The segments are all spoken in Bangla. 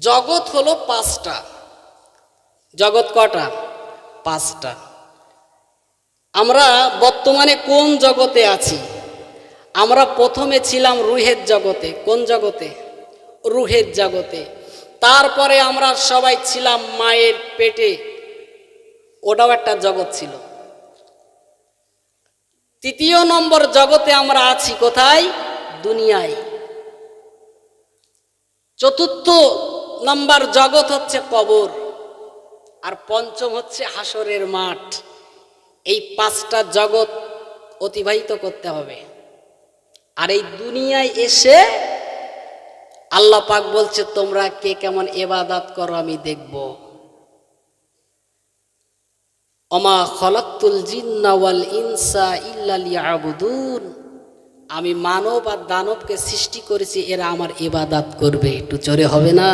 জগৎ হলো পাঁচটা। জগৎ কটা? পাঁচটা। আমরা বর্তমানে কোন জগতে আছি? আমরা প্রথমে ছিলাম রুহের জগতে। কোন জগতে? রুহের জগতে। তারপরে আমরা সবাই ছিলাম মায়ের পেটে। ওটাও একটা জগৎ ছিল। তৃতীয় নম্বর জগতে আমরা আছি কোথায়? দুনিয়ায়। চতুর্থ নম্বর জগৎ হচ্ছে কবর, আর পঞ্চম হচ্ছে হাসরের মাঠ। এই পাঁচটা জগৎ অতিবাহিত করতে হবে। আর এই দুনিয়ায় এসে আল্লাহ পাক বলছে, তোমরা কে কেমন এবাদাত করো আমি দেখব। অমা খলাক্তুল জিন্না ওয়াল ইনসা ইল্লা লিয়াবুদুন। আমি মানব আর দানবকে সৃষ্টি করেছি, এরা আমার এবাদাত করবে। একটু চোরে হবে না?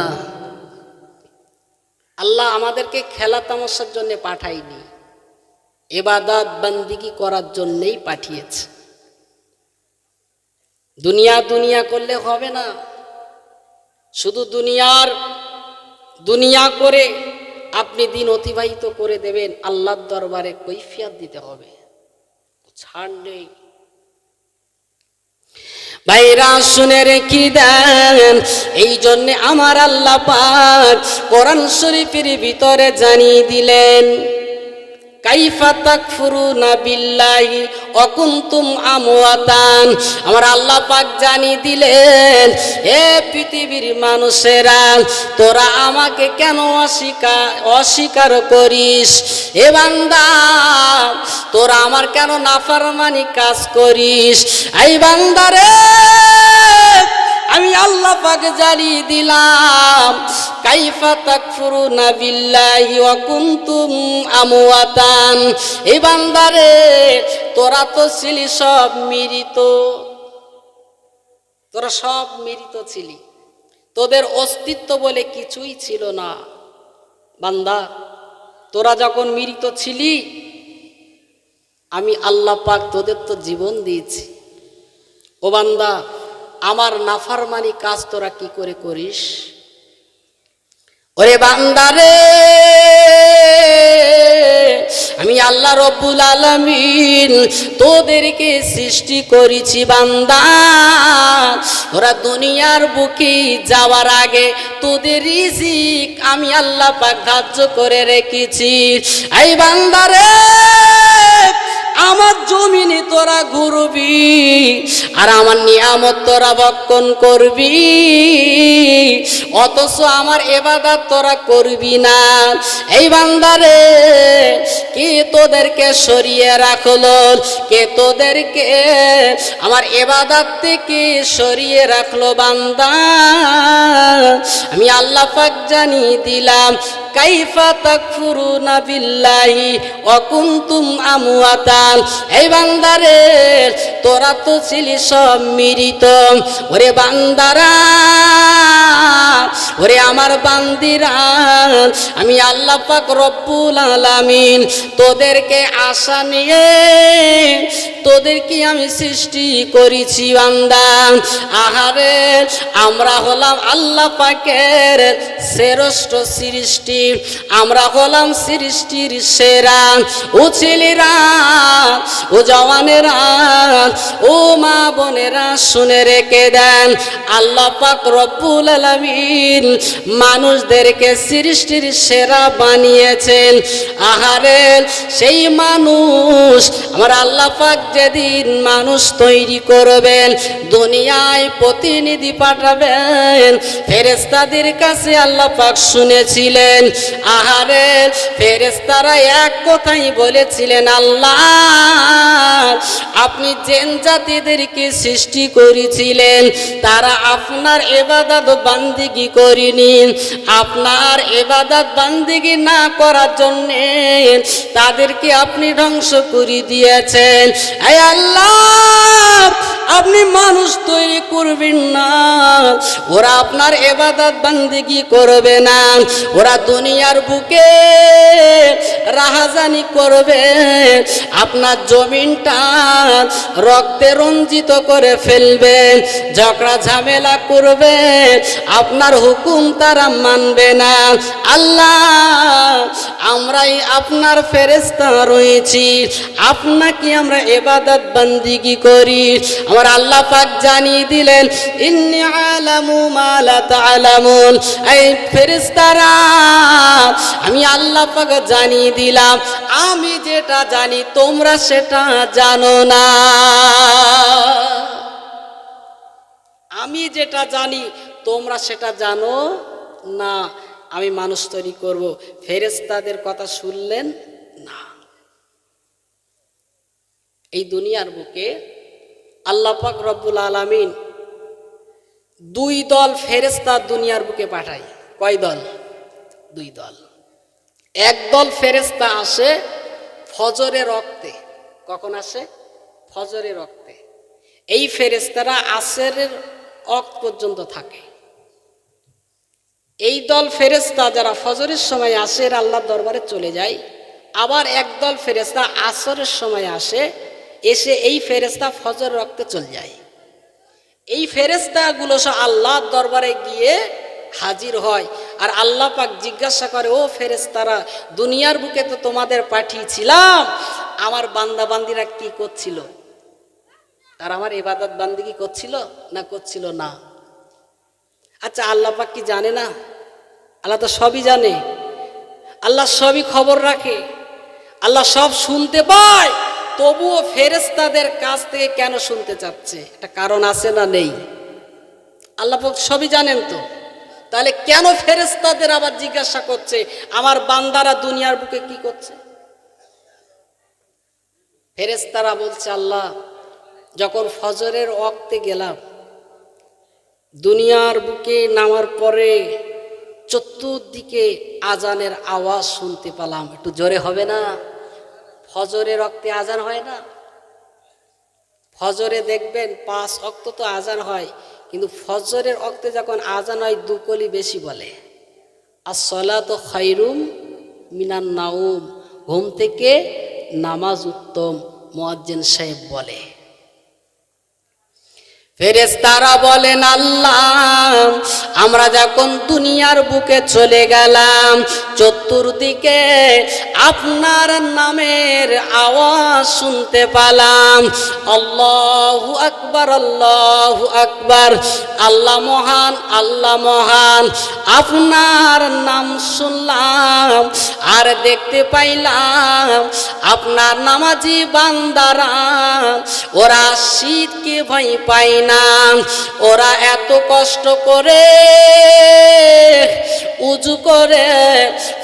আল্লাহ আমাদেরকে খেলা তামাশার জন্য পাঠায়নি, এবাদাত বান্দিগি করার জন্যেই পাঠিয়েছে। দুনিয়া দুনিয়া করলে হবে না। শুধু দুনিয়ার, দুনিয়া করে আপনি দিন অতিবাহিত করে দেবেন, আল্লাহর দরবারে কৈফিয়াত দিতে হবে। ছাড় নেই ভাইরা, শুনে রেখি দেন। এই জন্যে আমার আল্লাহ পাক কোরআন শরীফের ভিতরে জানিয়ে দিলেন আমার আল্লাহ পাক জানিয়ে দিলেন, হে পৃথিবীর মানুষেরা, তোরা আমাকে কেন অস্বীকার অস্বীকার করিস? এ বান্দা তোরা আমার কেন নাফরমানি কাজ করিস? এই বান্দারে, আমি আল্লাহ পাক জানিয়ে দিলাম, কাইফা তাকফুরুনা বিল্লাহি ওয়া কুনতুম আমওয়াতান। এই বান্দারে, তোরা তো ছিলি সব মৃত। তোরা সব মৃত ছিলি। তোদের অস্তিত্ব বলে কিছুই ছিল না। বান্দা, তোরা যখন মৃত ছিলি আমি আল্লাহ পাক তোদের তো জীবন দিয়েছি। ও বান্দা, আমার নাফারমানি কাজ তোরা কি করে করিস? ওরে বান্দারে আমি আল্লাহ রব্বুল আলমিন তোদেরকে সৃষ্টি করেছি বান্দা। ওরা দুনিয়ার বুকে যাওয়ার আগে তোদের রিজিক আমি আল্লাহ পাক ধার্য করে রেখেছি। এই বান্দারে আমার জমিনে তোরা ঘুরবি, আর আমার নিয়ামত তোরা বক্ষণ করবি। অথচ আমার এবাদাত তোরা করবি না। এই বান্দারে, কে তোদেরকে সরিয়ে রাখল? কে তোদেরকে আমার এবাদাত থেকে সরিয়ে রাখল বান্দা? আমি আল্লাহ পাক জানিয়ে দিলাম কাইফা তাকফুরুনা বিল্লাহি ওয়া কুনতুম আমওয়াতান। এই বান্দারে, তোরা তো ছিলি সব ওরে বান্দারা, ওরে আমার বান্দিরা, আমি আল্লাহ পাক রব্বুল আলামিন তোদেরকে আশা নিয়ে তোদেরকে আমি সৃষ্টি করেছি বান্দা? আহারে, আমরা হলাম আল্লাহ পাকের শ্রেষ্ঠ সৃষ্টি। আমরা হলাম সৃষ্টির সেরা, ও ছেলেরা, ও জওয়ানেরা, ও মা বোনেরা, শুনে রেখে দেন, আল্লাহ পাক রব্বুল আলামিন মানুষদেরকে সৃষ্টির সেরা বানিয়েছেন। আহারে, সেই মানুষ, আমার আল্লাহ পাক যেদিন মানুষ তৈরি করবেন, দুনিয়ায় প্রতিনিধি পাঠাবেন ফেরেস্তাদের কাছে আল্লাহ পাক শুনেছিলেন। আহারে ফেরেস্তারা এক কথাই বলেছিলেন, আল্লাহ, আপনি জেন জাতিদেরকে সৃষ্টি করেছিলেন, তারা আপনার এবাদত বান্দিগি করিনি। আপনার এবাদত বান্দিগি না করার জন্যে তাদেরকে আপনি ধ্বংস করে দিয়েছেন। আল্লাহ, আপনি মানুষ তৈরি করবেন না। ওরা আপনার এবাদত বান্দিগি করবে না। ওরা দুনিয়ার বুকে রাহাজানি করবে। আপনার জমিনটা রক্তে রঞ্জিত করে ফেলবে, ঝগড়া ঝামেলা করবে। আপনার হুকুম তারা মানবে না। আল্লাহ, আমরাই আপনার ফেরেস্তা রয়েছি। আপনাকে আমরা এবাদত বান্দিগি করি। আমার আল্লাহ পাক জানিয়ে দিলেন, ইন্নি আলামু মালা তালামুন। এই ফেরেস্তারা আমি আল্লাহ পাক জানিয়ে দিলাম, আমি যেটা জানি তোমরা সেটা জানো না। আমি যেটা জানি তোমরা সেটা জানো না। আমি মানুষ তৈরি করব। ফেরেস্তাদের কথা শুনলেন না। এই দুনিয়ার বুকে আল্লাহ পাক রব্বুল আলামিন দুই দল ফেরেস্তা দুনিয়ার বুকে পাঠায়। কয় দল? দুই দল। এক দল ফেরেস্তা আসে ফজরে রক্তে। কখন আসে? ফজরে রক্তে। এই ফেরেস্তারা আসরের অক্ত পর্যন্ত থাকে। এই দল ফেরেস্তা যারা ফজরের সময় আসে আল্লাহর দরবারে চলে যায়। আবার একদল ফেরেস্তা আসরের সময় আসে এসে এই ফেরেস্তা ফজর রক্তে চলে যায়। এই ফেরেস্তাগুলো সব আল্লাহর দরবারে গিয়ে হাজির হয়। আর আল্লাহ পাক জিজ্ঞাসা করে, ও ফেরেস্তারা দুনিয়ার বুকে তো তোমাদের পাঠিয়েছিলাম। আমার বান্দা বান্দিরা কি করছিল? তার আমার এবাদত বান্দিগি করছিল না করছিল না? আচ্ছা আল্লাহ পাক কি জানে না? আল্লাহ তো সবই জানে। আল্লাহ সবই খবর রাখে। আল্লাহ সব শুনতে পায়। তবুও ফেরেস্তাদের কাছ থেকে কেন শুনতে চাচ্ছে? একটা কারণ আছে না নেই? আল্লাহ সবই জানেন তো। তাহলে কেন ফেরেস্তাদের আবার জিজ্ঞাসা করছে, আমার বান্দারা দুনিয়ার বুকে কি করছে? ফেরেস্তারা বলছে, আল্লাহ, যখন ফজরের অক্তে গেলাম, দুনিয়ার বুকে নামার পরে চতুর্দিকে আজানের আওয়াজ শুনতে পেলাম। একটু জোরে হবে না? ফজরে রক্তে আজান হয় না? ফজরে দেখবেন পাঁচ অক্ত তো আজান হয়, কিন্তু ফজরের অক্তে যখন আজান হয় দুকলি বেশি বলে। আর সলা তো খাইরুম মিনান নাউম ঘুম থেকে নামাজ উত্তম, মোয়াজ্জেন সাহেব বলে। ফেরেস্তারা বলেন, আল্লাহ, আমরা যখন দুনিয়ার বুকে চলে গেলাম, চতুর্দিকে আপনার নামের আওয়াজ শুনতে পেলাম। আল্লাহু আকবার আল্লাহু আকবার, আল্লাহ মহান আল্লাহ মহান, আপনার নাম শুনলাম আর দেখতে পাইলাম আপনার নামাজি বান্দারা, ওরা শীতকে ভয় পায় না ওরা এত কষ্ট করে উজু করে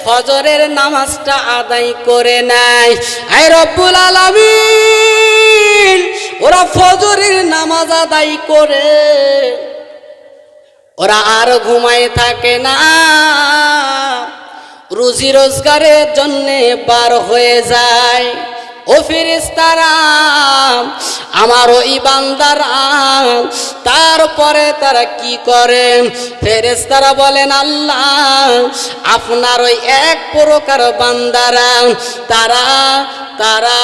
ফজরের নামাজটা আদায় করে নেয়। আই রব্বুল আলামিন, ওরা ফজরের নামাজ আদায় করে। ওরা আর ঘুমায় থাকে না। রুজি রোজগারের জন্যে বার হয়ে যায়। ও ফিরিস্তারা আমার ওই বান্দারা তারপরে তারা কি করে? ফেরেস্তারা বলেন, আল্লাহ, আপনার ওই এক প্রকার বান্দারা, তারা তারা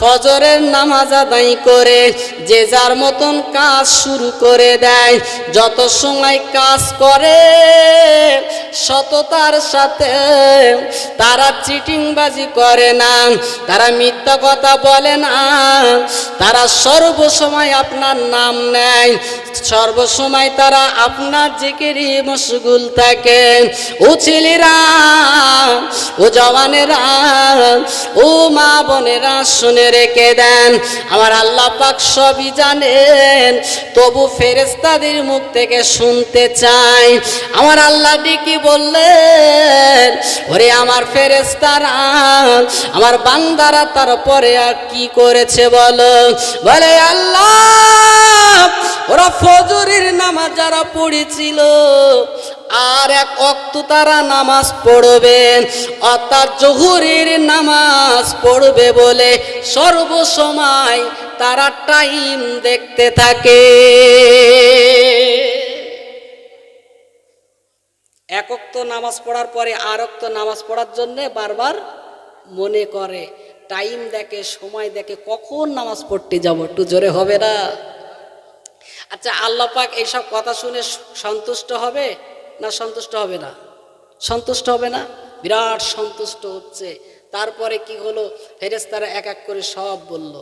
ফজরের নামাজ আদায় করে, যে যার মতন কাজ শুরু করে দেয়, যত সময় কাজ করে, সততার সাথে তারা চিটিংবাজি করে না, তারা মিথ্যা কথা বলে না। তারা সর্বসময় আপনার নাম নেয়। সর্বসময় তারা আপনার জিকিরি মশগুল থাকে। ও ছেলেরা, ও জওয়ানেরা, ও মা বোনেরা শুনে রেখে দেন। আমার আল্লাহ পাক সবই জানেন, তবু ফেরেস্তাদের মুখ থেকে শুনতে চাই। আমার আল্লাহ ডিকি বললেন, ওরে আমার ফেরেস্তারা আমার বান্দারা তারপরে আর কি করেছে বলো? বলে, আল্লাহ, ওরা ফজরের নামাজ যারা পড়েছিল, আর এক অক্ত তারা নামাজ পড়বেন অর্থাৎ জহুরের নামাজ পড়বে বলে সর্বসময় তারা টাইম দেখতে থাকে। একক তো নামাজ পড়ার পরে আরক তো নামাজ পড়ার জন্যে বারবার মনে করে টাইম দেখে, সময় দেখে, কখন নামাজ পড়তে যাব? একটু জোরে হবে না? আচ্ছা আল্লাহ পাক এইসব কথা শুনে সন্তুষ্ট হবে না সন্তুষ্ট হবে না? সন্তুষ্ট হবে না? বিরাট সন্তুষ্ট হচ্ছে। তারপরে কি হলো? ফেরেস্তারা এক এক করে সব বলল।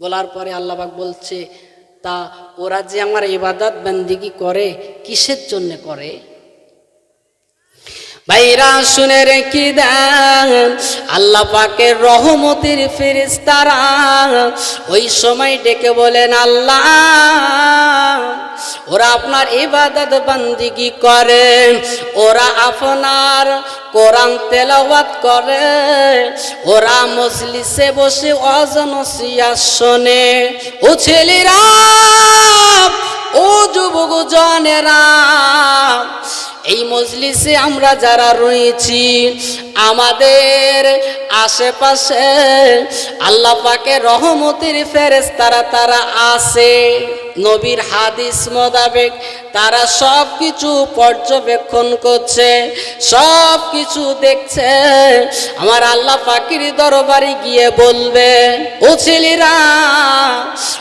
বলার পরে আল্লাহ পাক বলছে, তা ওরা যে আমার ইবাদত বান্দিগি করে, কিসের জন্য করে? ভাইরা, শুনে রেখে দেন। আল্লাহ পাকের রহমতের ফেরেস্তারা ওই সময় ডেকে বলেন, আল্লাহ, ওরা আপনার ইবাদত বান্দিগি করে, ওরা আপনার কোরআন তেলাওয়াত করে, ওরা মজলিসে বসে অজনসিয়া শোনে। ও ছেলেরা, ও যুবক জনেরা এই মজলিসে আমরা যারা রয়েছি, আমাদের আশেপাশে আল্লাহ পাকে রহমতের ফেরেস তারা তারা আছে। নবীর হাদিস মোতাবেক তারা সব কিছু পর্যবেক্ষণ করছে সব কিছু দেখছে। আমার আল্লাহ পাখির দরবারে গিয়ে বলবে, ও ছেলেরা,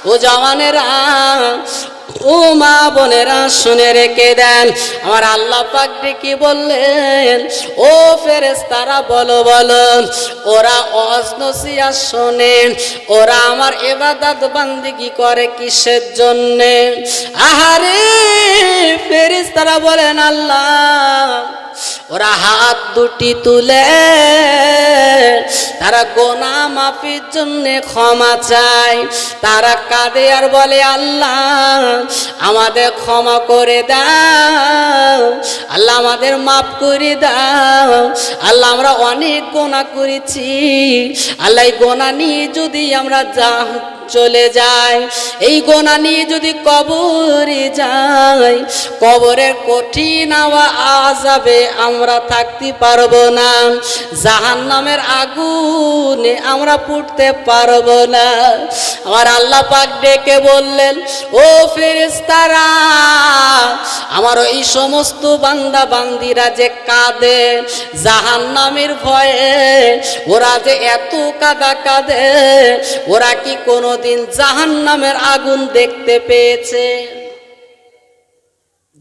ও জওয়ানেরা ও মা বোনেরা, শুনে রেখে দেন। আমার আল্লাহ পাক ডেকে বললেন, ও ফেরেস তারা বলো বলো, ওরা অজনসিয়া শোনেন ওরা আমার এবাদাত বান্দিগি করে কিসের জন্যে? আহারে ফেরেস তারা বলেন, আল্লাহ, ওরা হাত দুটি তুলে, তারা গোনা মাফির জন্য ক্ষমা চায়, তারা কাঁদে আর বলে, আল্লাহ আমাদের ক্ষমা করে দাও। আল্লাহ আমাদের মাফ করে দাও। আল্লাহ আমরা অনেক গোনা করেছি। আল্লাহ গোনা নিয়ে যদি আমরা যা চলে যায়। এই গোনা নিয়ে যদি কবরে যাই কবরের কঠিন আওয়া আজাবে আমরা থাকতে পারব না। জাহান নামের আগুনে আমরা পুড়তে পারব না। আমার আল্লাহ পাক ডেকে বললেন, ও ফেরেস্তারা আমার এই সমস্ত বান্দা বান্দিরা যে কাঁদে জাহান নামের ভয়ে ওরা যে এত কাদা কাঁদে, ওরা কি কোনোদিন জাহান নামের আগুন দেখতে পেয়েছে।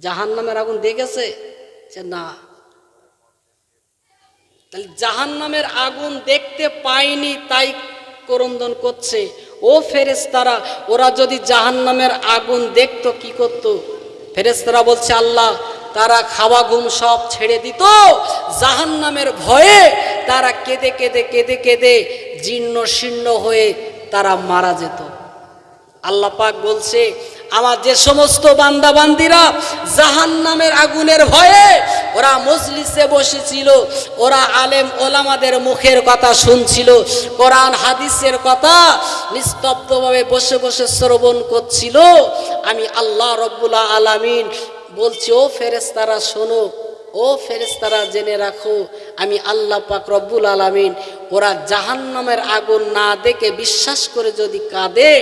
জাহান নামের আগুন দেখেছে? যে না। তাহলে জাহান নামের আগুন দেখতে পায়নি, তাই করন্দন করছে। ও ফেরেস্তারা ওরা যদি জাহান নামের আগুন দেখতো, কি করতো? ফেরেস্তারা বলছে, আল্লাহ, তারা খাওয়া ঘুম সব ছেড়ে দিত। জাহান নামের ভয়ে তারা কেঁদে কেঁদে কেঁদে কেঁদে জীর্ণ শীর্ণ হয়ে তারা মারা যেত। আল্লাহ পাক বলছে, আমার যে সমস্ত বান্দা বান্দিরা জাহান নামের আগুনের ভয়ে ওরা মজলিসে বসেছিল, ওরা আলেম ওলামাদের মুখের কথা শুনছিল, কোরআন হাদিসের কথা নিস্তব্ধভাবে বসে বসে শ্রবণ করছিল। আমি আল্লাহ রব্বুল্লা আলামিন বলছি, ও ফেরেস্তারা শোনো ও ফেরেস্তারা জেনে রাখো, আমি আল্লাহ পাক রব্বুল আলামিন ওরা জাহান্নামের আগুন না দেখে বিশ্বাস করে যদি কাঁদে,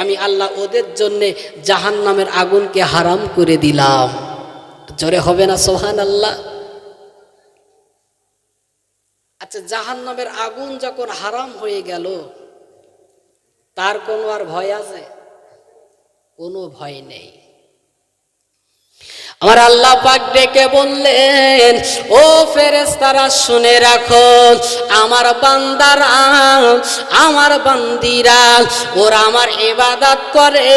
আমি আল্লাহ ওদের জন্যে জাহান্নামের আগুনকে হারাম করে দিলাম। জোরে হবে না সোহান আল্লাহ আচ্ছা জাহান্নামের আগুন যখন হারাম হয়ে গেল, তার কোনো আর ভয় আছে? কোনো ভয় নেই। আমার আল্লাহ পাক ডেকে বললেন, ও ফেরেস্তারা শুনে রাখো, আমার বান্দারা, আমার বান্দিরা, ওরা আমার ইবাদত করে,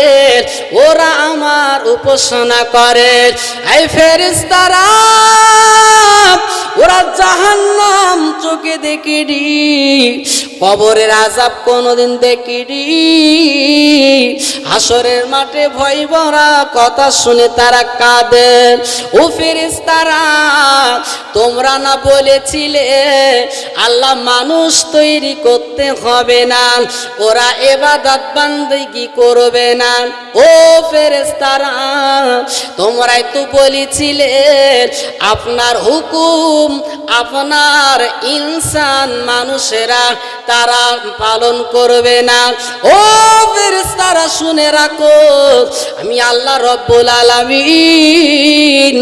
ওরা আমার উপাসনা করে। এই ফেরেস্তারা ওরা জাহান্নাম চোখে দেখিনি কবরের আজাব কোনোদিন দেখিনি। হাসরের মাঠে ভয় ভরা কথা শুনে তারা কাঁদে। ও ফেরেশতারা, তোমরা না বলেছিলে আল্লাহ মানুষ তৈরি করতে হবে না, ওরা এবাদত বান্দিগি করবে না। ও ফেরেশতারা, তোমরাই তো বলেছিলে আপনার হুকুম, আপনার ইনসান মানুষেরা তারা পালন করবে না। ও ফেরেশতারা, শুনে রাখো, আমি আল্লাহ রব্বুল আলামিন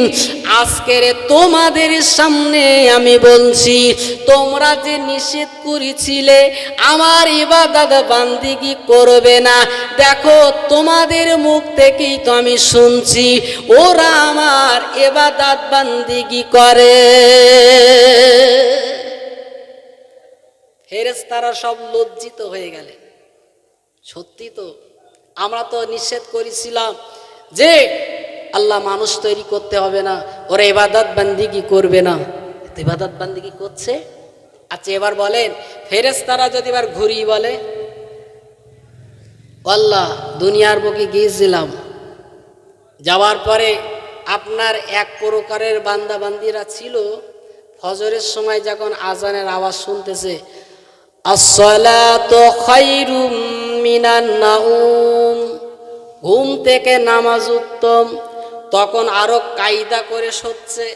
আজকের তোমাদের সামনে আমি বলছি, তোমরা যে নিষেধ করেছিলে, আমার ইবাদত বান্দিগি করবে না। দেখো, তোমাদের মুখ থেকেই তো আমি শুনছি, ওরা আমার এবাদাত বান্দিগি করে। ফেরেশতারা সব লজ্জিত হয়ে গেলেন সত্যি তো, আমরা তো নিষেধ করেছিলাম যে আল্লাহ মানুষ তৈরি করতে হবে না, ওরা এবাদত বান্দিগি করবে না। তো এবাদত বান্দিগি করছে? আচ্ছা এবার বলেন, ফেরেশতারা যদি এবার ঘুরি বলে, আল্লাহ, দুনিয়ার বুকে গিয়েছিলাম। যাওয়ার পরে আপনার এক প্রকারের বান্দাবান্দিরা ছিল, ফজরের সময় যখন আজানের আওয়াজ শুনতেছে ঘুম থেকে নামাজ উত্তম। তখন আরও কায়দা করে সচ্ছে,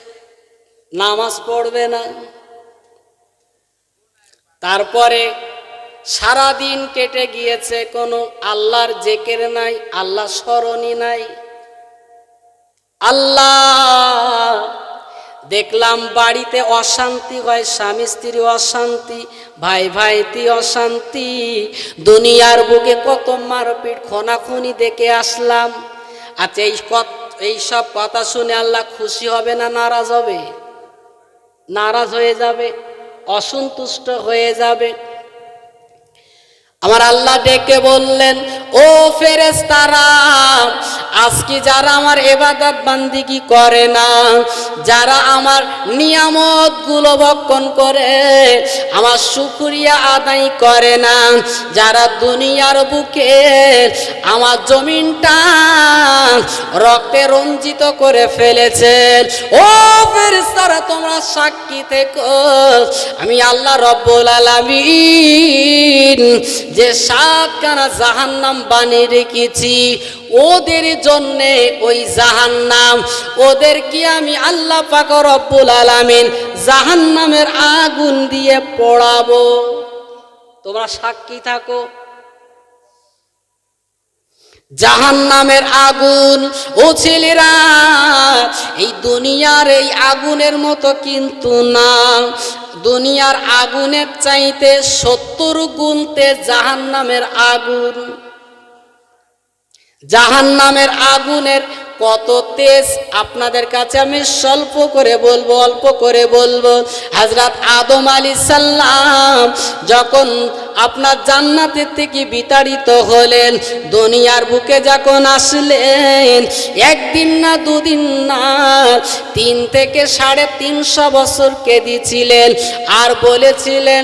নামাজ পড়বে না। তারপরে সারা দিন কেটে গিয়েছে, কোনো আল্লাহর জেকের নাই আল্লাহ স্মরণই নাই। আল্লাহ দেখলাম বাড়িতে অশান্তি হয় স্বামী স্ত্রী অশান্তি, ভাই ভাইতি অশান্তি। দুনিয়ার বুকে কত মারপিট, খোনাখুনি দেখে আসলাম। আচ্ছা এই এইসব কথা শুনে আল্লাহ খুশি হবে না নারাজ হবে? নারাজ হয়ে যাবে, অসন্তুষ্ট হয়ে যাবে। আমার আল্লাহ ডেকে বললেন, ও ফেরেস্তারা আজকে যারা আমার এবাদত বান্দিগি করে না? যারা আমার নিয়ামতগুলো ভক্ষণ করে, আমার শুক্রিয়া আদায় করে না? যারা দুনিয়ার বুকে আমার জমিনটা রক্তে রঞ্জিত করে ফেলেছে, ও ফেরেস্তারা তোমরা সাক্ষী থেকো। আমি আল্লাহ রব্বুল আলামিন যে সাতখানা জাহান্নাম বানিয়ে রেখেছি, ওদের জন্যে ওই জাহান্নাম, ওদের কি আমি আল্লাহ পাক রব্বুল আলামিন জাহান্নামের আগুন দিয়ে পড়াবো? তোমরা সাক্ষী থাকো। জাহান নামের আগুন। ও ছেলেরা, এই দুনিয়ার এই আগুনের মতো কিন্তু না। দুনিয়ার আগুনের চাইতে সত্তর গুনতে জাহান নামের আগুন। জাহান নামের আগুনের কত তেজ আপনাদের কাছে আমি স্বল্প করে বলব, অল্প করে বলব। হাজরাত আদম আলী সাল্লাম যখন আপনার জান্নাতের থেকে বিতাড়িত হলেন, দুনিয়ার বুকে যখন আসলেন, একদিন না দুদিন না, তিন থেকে সাড়ে তিনশো বছর কেঁদেছিলেন। আর বলেছিলেন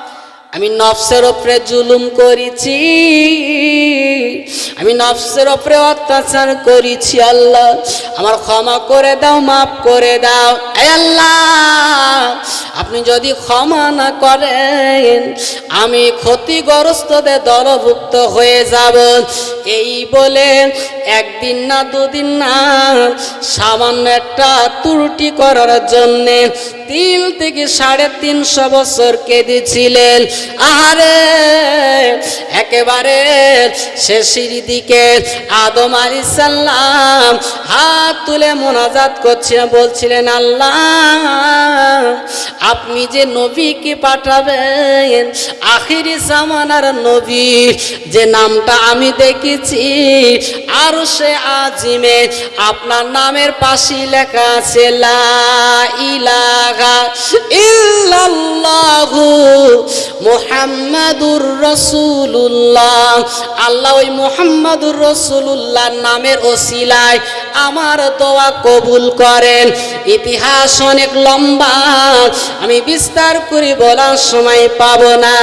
আমি নফসের ওপরে জুলুম করেছি। আমি নফসের ওপরে অত্যাচার করেছি, আল্লাহ। আমার ক্ষমা করে দাও, মাফ করে দাও। আল্লাহ, আপনি যদি ক্ষমা না করেন, আমি ক্ষতিগ্রস্তদের দলভুক্ত হয়ে যাব। এই বলে একদিন না, দুদিন না, সামান্য একটা ত্রুটি করার জন্যে তিন থেকে সাড়ে তিনশো বছর কেঁদেছিলেন। আহারে, একেবারে শেষের দিকে আদম আলী সাল্লাম হাত তুলে মোনাজাত করছিলেন, বলছিলেন, আল্লাহ, আপনি যে নবীকে পাঠাবেন, আখিরি জামানার নবী, যে নামটা আমি দেখেছি আরশে আজিমে আপনার নামের পাশে লেখা আছে, লা ইলাহা ইল্লাল্লাহু মুহাম্মাদুর রাসূলুল্লাহ। আল্লাহ ওই মুহাম্মাদুর রাসূলুল্লাহ নামের ওসিলায় আমার দোয়া কবুল করেন। ইতিহাস অনেক লম্বা, আমি বিস্তার করে বলার সময় পাবো না।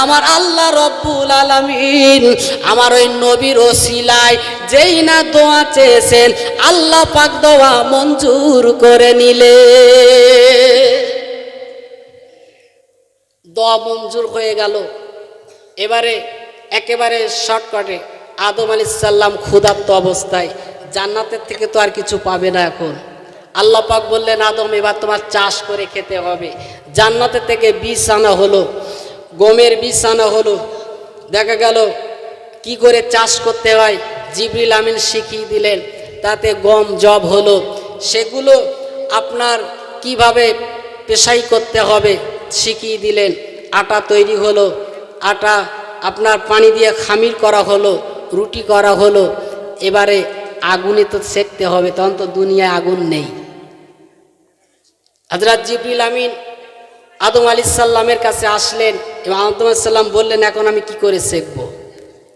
আমার আল্লাহ রব্বুল আলামিন আমার ওই নবীর ওসিলায় যেই না দোয়া চেয়েছেন, আল্লাহ পাক দোয়া মঞ্জুর করে নিলে দোয়া মঞ্জুর হয়ে গেল। এবারে একেবারে শর্টকাটে আদম আলি সাল্লাম ক্ষুধার্ত অবস্থায় জান্নাতের থেকে তো আর কিছু পাবে না এখন। আল্লাহ পাক বললেন, আদম, এবার তোমার চাষ করে খেতে হবে। জান্নাতের থেকে বীজ আনা হলো, গমের বীজ আনা হলো। দেখা গেল কি করে চাষ করতে হয়, জিবরিল আমিন শিখিয়ে দিলেন। তাতে গম জব হলো। সেগুলো আপনার কীভাবে পেশাই করতে হবে শিখিয়ে দিলেন। আটা তৈরি হলো। আটা আপনার পানি দিয়ে খামির করা হলো, রুটি করা হলো। এবারে আগুনে তো সেকতে হবে, তখন তো দুনিয়ায় আগুন নেই। হজরত জিবরিল আমিন আদম আলি সাল্লামের কাছে আসলেন এবং আদম সাল্লাম বললেন, এখন আমি কি করে সেকবো?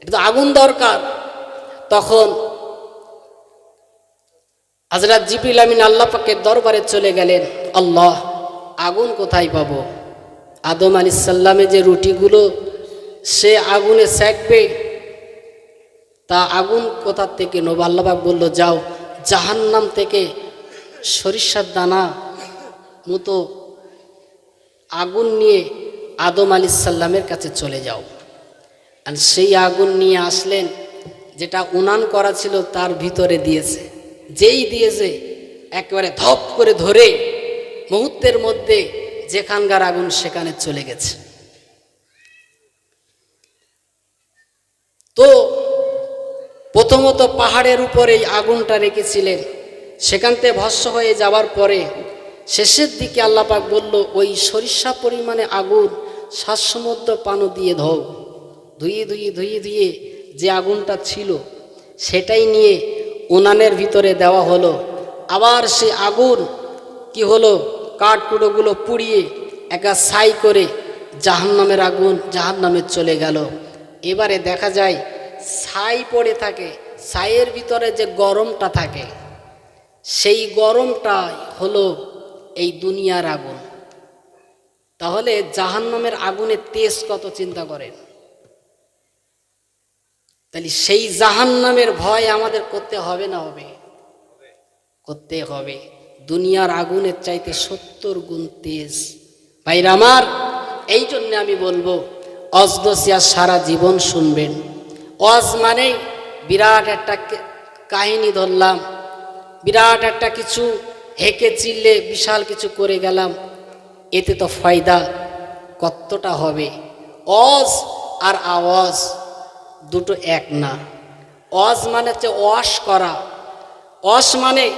এটা তো আগুন দরকার। তখন হজরত জিবরিল আমিন আল্লাহ পাকের দরবারে চলে গেলেন। আল্লাহ, আগুন কোথায় পাবো? আদম আলি সাল্লামের যে রুটিগুলো সে আগুনে সেকবে তা আগুন কোথার থেকে নেব? আল্লাহবাক বলল, যাও, জাহান্নাম থেকে সরিষার দানা মতো আগুন নিয়ে আদম আলি সাল্লামের কাছে চলে যাও। আর সেই আগুন নিয়ে আসলেন, যেটা উনান করা ছিল, তার ভিতরে দিয়েছে। যেই দিয়েছে একেবারে ধপ করে ধরে মুহূর্তের মধ্যে যেখানকার আগুন সেখানে চলে গেছে। তো প্রথমত পাহাড়ের উপরে আগুনটা রেখেছিলেন। সেখান থেকে ভস্য হয়ে যাওয়ার পরে শেষের দিকে আল্লাপাক বলল, ওই সরিষা পরিমাণে আগুন শ্বাসমূদ্র পানো দিয়ে ধও ধুয়ে ধুয়ে ধুয়ে ধুয়ে যে আগুনটা ছিল, সেটাই নিয়ে উনানের ভিতরে দেওয়া হলো। আবার সে আগুন, কি হলো? কাঠকুড়োগুলো পুড়িয়ে একা ছাই করে জাহান্নামের আগুন জাহান্নামে চলে গেল। এবারে দেখা যায়, ছাই পড়ে থাকে, ছাইয়ের ভিতরে যে গরমটা থাকে, সেই গরমটা হলো এই দুনিয়ার আগুন। তাহলে জাহান্নামের আগুনের তেজ কত চিন্তা করেন? তাহলে সেই জাহান্নামের ভয় আমাদের করতে হবে না হবে? করতে হবে। দুনিয়ার আগুনের চাইতে সত্তর গুণ তেজ। ভাইরা আমার এই জন্য আমি বলব অজদসিয়া সারা জীবন শুনবেন। অজ মানে বিরাট একটা কাহিনী ধরলাম, বিরাট একটা কিছু হেঁকে চিল্লে বিশাল কিছু করে গেলাম। এতে তো ফায়দা কতটা হবে? অজ আর আওয়াজ। দুটো এক না। অজ মানে হচ্ছে ওয়াশ করা। অস মানে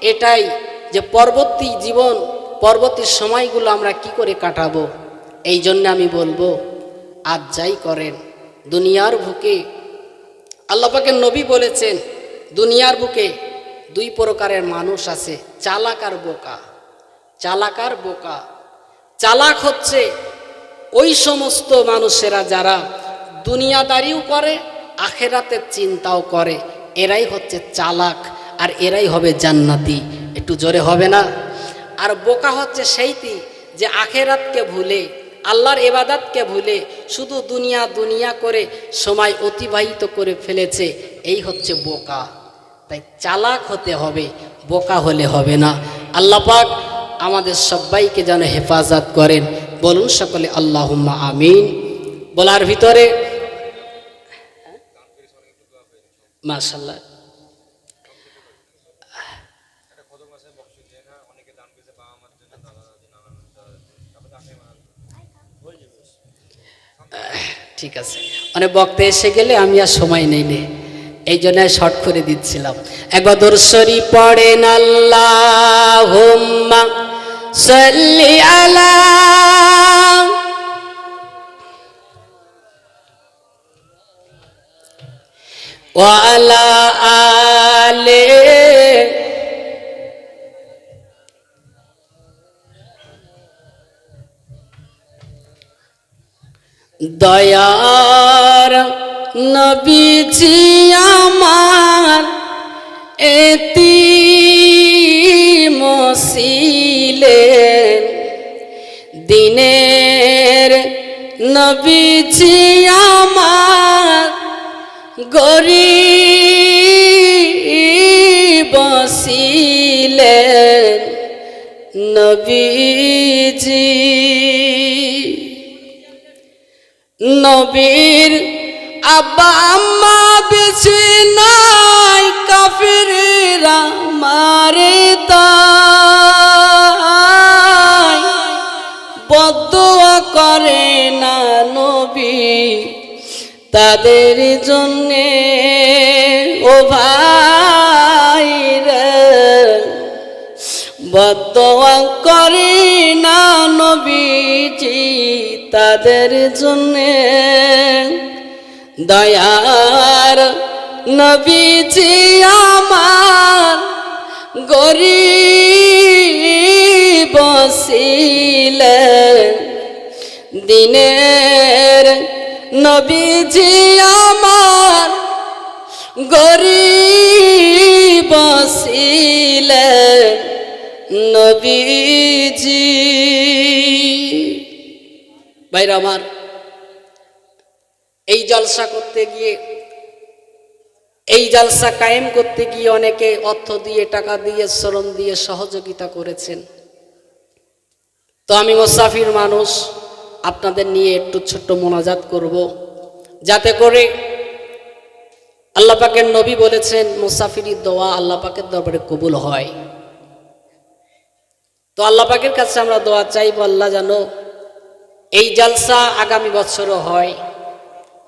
এটাই যে পরবর্তী জীবন, পরবর্তী সময়গুলো আমরা কি করে কাটাবো? এই জন্য আমি বলব, আজ যাই করেন, দুনিয়ার বুকে। আল্লাপাকের নবী বলেছেন, দুনিয়ার বুকে দুই প্রকারের মানুষ আছে, চালাক আর বোকা। চালাক আর বোকা। চালাক হচ্ছে ওই সমস্ত মানুষেরা যারা দুনিয়াদারিও করে, আখেরাতের চিন্তাও করে। এরাই হচ্ছে চালাক, আর এরাই হবে জান্নাতি। একটু জোরে হবে না? আর বোকা হচ্ছে সেইটি যে আখেরাতকে ভুলে, আল্লাহর এবাদাতকে ভুলে, শুধু দুনিয়া দুনিয়া করে সময় অতিবাহিত করে ফেলেছে। এই হচ্ছে বোকা। তাই চালাক হতে হবে, বোকা হলে হবে না। আল্লাহ আমাদের সবাইকে যেন হেফাজত করেন। বলুন সকলে আল্লাহুম্মা আমিন। বলার ভিতরে মাশাল্লাহ ঠিক আছে। মানে বক্তা এসে গেলে আমি আর সময় নেই নে। এই জন্য শর্ট করে দিচ্ছিলাম। একবার দর্শরি পড়েন আল্লাহ সাল্লি আলা وعلى آل দয়ার নবীজি আমার এতি মসিলেন দিনের নবীজি আমার গরিব বসিলেন নবীজি। নবীর আব্বা আম্মা বেছে নাই কাফিরেরা মারে তাই তাদের জন্যে, ও ভাই বদোয়া করে না নবীজি, তাদের জন্যে। দয়ার নবীজি আমার গরিব ছিলেন দিনের নবীজি আমার গরিব ছিলেন। নবীজি। ভাইরা আমার, এই জলসা করতে গিয়ে, এই জলসা কায়েম করতে গিয়ে অনেকে অর্থ দিয়ে, টাকা দিয়ে, শ্রম দিয়ে সহযোগিতা করেছেন। তো আমি মোসাফির মানুষ আপনাদের নিয়ে একটু ছোট্ট মোনাজাত করব। যাতে করে আল্লাহ পাকের নবী বলেছেন মুসাফিরি দোয়া আল্লাহ পাকের দরবারে কবুল হয়। তো আল্লাহ পাকের কাছে আমরা দোয়া চাইব, আল্লাহ যেন এই জালসা আগামী বছরও হয়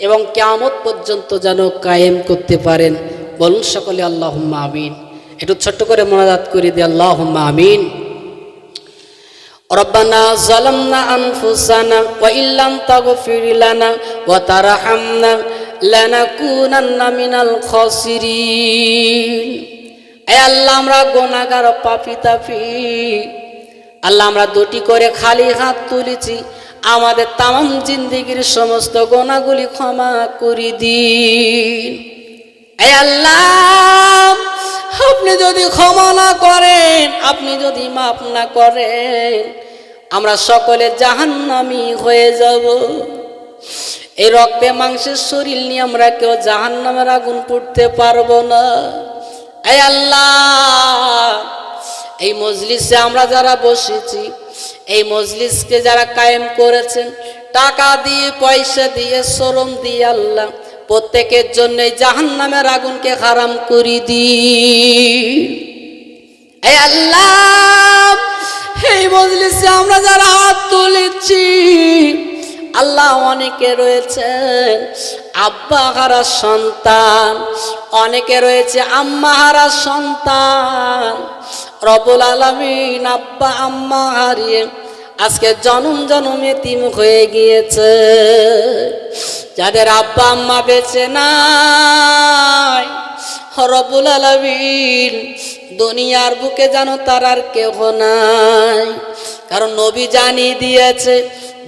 এবং কেয়ামত পর্যন্ত যেন কায়েম করতে পারেন। বলুন সকলে আল্লাহ আমিন। একটু ছোট্ট করে মোনাজাত করে দিই আল্লাহ আমিন। ربنا ظلمنا أنفسنا وإن لم تغفر لنا وترحمنا لنكونن من الخاسرين এ আল্লাহ আমরা গোনাগার পাপি তাপি আল্লাহ আমরা দুটি করে খালি হাত তুলেছি আমাদের তাম জিন্দিগির সমস্ত গোনাগুলি ক্ষমা করে দিন আল্লাহ, আপনি যদি ক্ষমা না করেন, আপনি যদি মাফ না করেন, আমরা সকলে জাহান্নামি হয়ে যাব। এই রক্তে, মাংসের শরীর নিয়ে আমরা কেউ জাহান্নামের আগুন পুড়তে পারব না। এই আল্লাহ, এই মজলিসে আমরা যারা বসেছি, এই মজলিসকে যারা কায়েম করেছেন, টাকা দিয়ে, পয়সা দিয়ে, শ্রম দিয়ে আল্লাহ প্রত্যেকের জন্য জাহান নামের আগুনকে হারাম করি দি। আল্লাহ, এই মজলিসে আমরা যারা হাত তুলেছি, আল্লাহ অনেকে রয়েছেন, আব্বা হারা সন্তান, অনেকে রয়েছে আম্মা হারা সন্তান। রবুল আলমিন আব্বা, আম্মা হারিয়ে আজকে জনম জনম এতিম হয়ে গিয়েছে। যাদের আব্বা আম্মা বেঁচে নাই হরবুল আলমিন দুনিয়ার বুকে জানো তার আর কেহ নাই। কারণ নবী জানিয়ে দিয়েছে,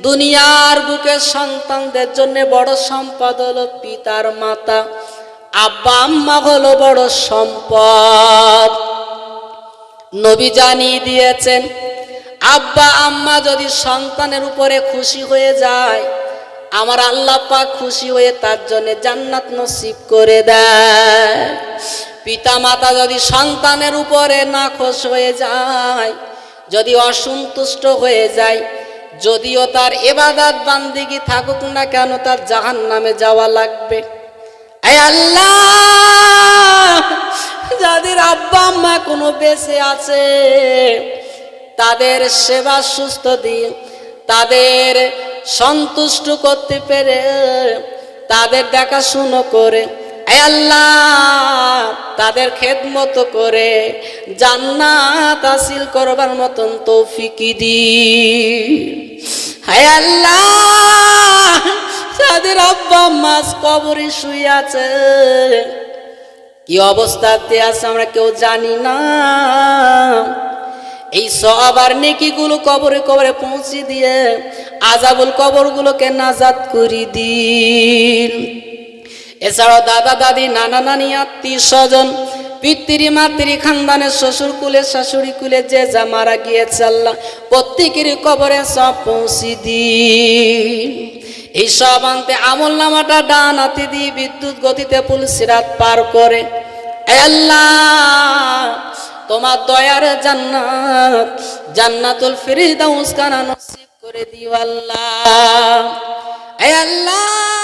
দুনিয়ার বুকে সন্তানদের জন্য বড় সম্পদ হলো পিতার মাতা, আব্বা আম্মা হলো বড় সম্পদ। নবী জানিয়ে দিয়েছেন আব্বা, আম্মা যদি সন্তানের উপরে খুশি হয়ে যায়, আমার আল্লাহ পাক খুশি হয়ে তার জন্য জান্নাত নসিব করে দেয়। পিতা মাতা যদি সন্তানের উপরে না খুশ হয়ে যায়, যদি অসন্তুষ্ট হয়ে যায়, যদিও তার এবাদাত বান্দিগি থাকুক না কেন, তার জাহান নামে যাওয়া লাগবে। আল্লাহ, যাদের আব্বা, আম্মা কোনো বেঁচে আছে তাদের সেবা সুস্থ দিয়ে তাদের সন্তুষ্ট করতে পেরে, তাদের দেখাশুনো করে আল্লাহ তাদের খেদমত করে, জান্নাত হাসিল করবার মতন তৌফিকি দি হায় আল্লাহ, তাদের আব্বা মাস কবরে শুয়ে আছে। কি অবস্থাতে আছে আমরা কেউ জানি না। এই সব আর নেকিগুলো কবরে কবরে পৌঁছে দিয়ে আজাবুল কবরগুলোকে নাজাদ করি দিন এছাড়াও দাদা, দাদি, নানা, নানি, আত্মীয় স্বজন, পিতৃ, মাতৃ, খানদানের শ্বশুর কুলে, শাশুড়ি কুলে, যে যা মারা গিয়েছে আল্লাহ, প্রত্যেকের কবরে সব পৌঁছি দিন এই সব আনতে আমল নামাটা ডান হাতে দিয়ে বিদ্যুৎ গতিতে পুলসিরাত পার করে তোমার দয়ার জান্নাত জান্নাতুল ফিরদাউস কানা নসিব করে দিও আল্লাহ। আল্লাহ